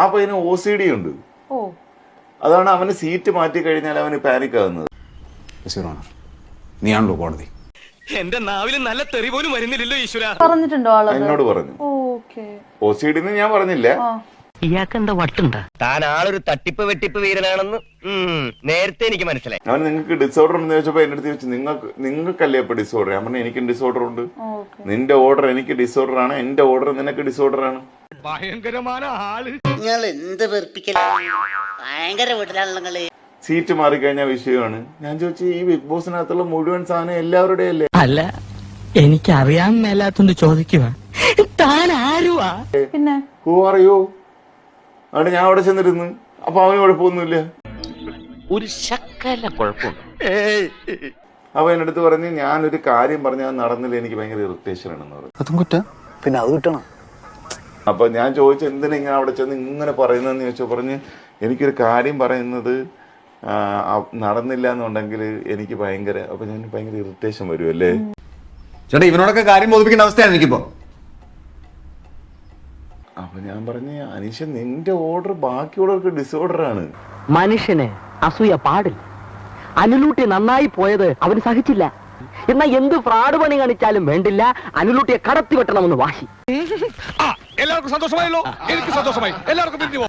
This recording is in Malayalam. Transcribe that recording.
ആ പയ്യന് ഒ സി ഡി ഉണ്ട്. ഓ. അതാണ് അവന് സീറ്റ് മാറ്റി കഴിഞ്ഞാൽ അവന് പാനിക് ആകുന്നത്. നീയാണല്ലോ കോടതി. എന്റെ നാവിൽ നല്ല തെറി പോലും വരുന്നില്ലല്ലോ ഈശ്വര. പറഞ്ഞിട്ടുണ്ടോ ആൾ എന്നോട് പറഞ്ഞു. ഓക്കെ. ഒ സി ഡി ഞാൻ പറഞ്ഞില്ല. ഇയാൾക്ക് എന്താ വട്ടുണ്ടാ? താൻ ആളൊരു തട്ടിപ്പ് വെട്ടിപ്പ് വീരനാണെന്ന് നേരത്തെ എനിക്ക് മനസ്സിലായി. അവൻ നിങ്ങൾക്ക് ഡിസോർഡർ ഉണ്ടെന്ന് ചോദിച്ചപ്പോ എന്റെ അടുത്ത് ചോദിച്ചു നിങ്ങൾക്ക് നിങ്ങൾക്കല്ലേ ഇപ്പൊ ഡിസോർഡർ ഞാൻ പറഞ്ഞു എനിക്ക് ഡിസോർഡർ ഉണ്ട്. ഓക്കെ. നിന്റെ ഓർഡർ എനിക്ക് ഡിസോർഡർ ആണ് എന്റെ ഓർഡർ നിനക്ക് ഡിസോർഡർ ആണ്. നിങ്ങൾ എന്ത് വെറുപ്പിക്കല? ഭയങ്കര വീട്ടിലാണല്ലോ നിങ്ങൾ. സീറ്റ് മാറിക്കഴിഞ്ഞ വിഷയമാണ്. ഞാൻ ചോദിച്ചു ഈ ബിഗ് ബോസിനകത്തുള്ള മുഴുവൻ സാധനം എല്ലാവരുടെ അല്ലേ അല്ല എനിക്ക് അറിയാൻ മേലാത്തോണ്ട് ചോദിക്കുക താൻ ആരുവാ? പിന്നെ? ഹൂ ആർ യു അവിടെ ഞാൻ അവിടെ ചെന്നിരുന്നു. അപ്പൊ അവന് കുഴപ്പമൊന്നുമില്ല. ഒരു ശക്കല കുഴപ്പമുണ്ട്. അവൻ എന്റെ അടുത്ത് പറഞ്ഞ് ഞാനൊരു കാര്യം പറഞ്ഞാൽ നടന്നില്ല. എനിക്ക് ഭയങ്കര ഇറിറ്റേഷൻ ആണെന്ന് പറഞ്ഞു. അതും കുറ്റ. പിന്നെ അത് കിട്ടണം. അപ്പൊ ഞാൻ ചോദിച്ചു എന്തിനാ ഇങ്ങനെ അവിടെ ചെന്ന് ഇങ്ങനെ പറയുന്നതെന്ന് ചോദിച്ചു. പറഞ്ഞ് എനിക്കൊരു കാര്യം പറയുന്നത് നടന്നില്ല എന്നുണ്ടെങ്കിൽ എനിക്ക് ഭയങ്കര അപ്പൊ ഞാൻ ഭയങ്കര ഇറിറ്റേഷൻ വരുമല്ലേ ചേട്ടാ ഇവനോടൊക്കെ കാര്യം ബോധിപ്പിക്കേണ്ട അവസ്ഥയാണ് എനിക്കിപ്പോ. അപ്പൊ ഞാൻ പറഞ്ഞ അനീഷ നിന്റെ ഓർഡർ ബാക്കിയുള്ളവർക്ക് ഡിസോർഡർ ആണ്. മനുഷ്യന് അസൂയ പാടില്ല. അനുലൂട്ടി നന്നായി പോയത് അവൻ സഹിച്ചില്ല. എന്നാ എന്ത് ഫ്രാഡ് പണി കാണിച്ചാലും വേണ്ടില്ല. അനുലൂട്ടിയെ കടത്തി വെട്ടണമെന്ന് വാശി. എല്ലാവർക്കും സന്തോഷമായല്ലോ. എനിക്ക് സന്തോഷമായി. എല്ലാവർക്കും പിരിഞ്ഞു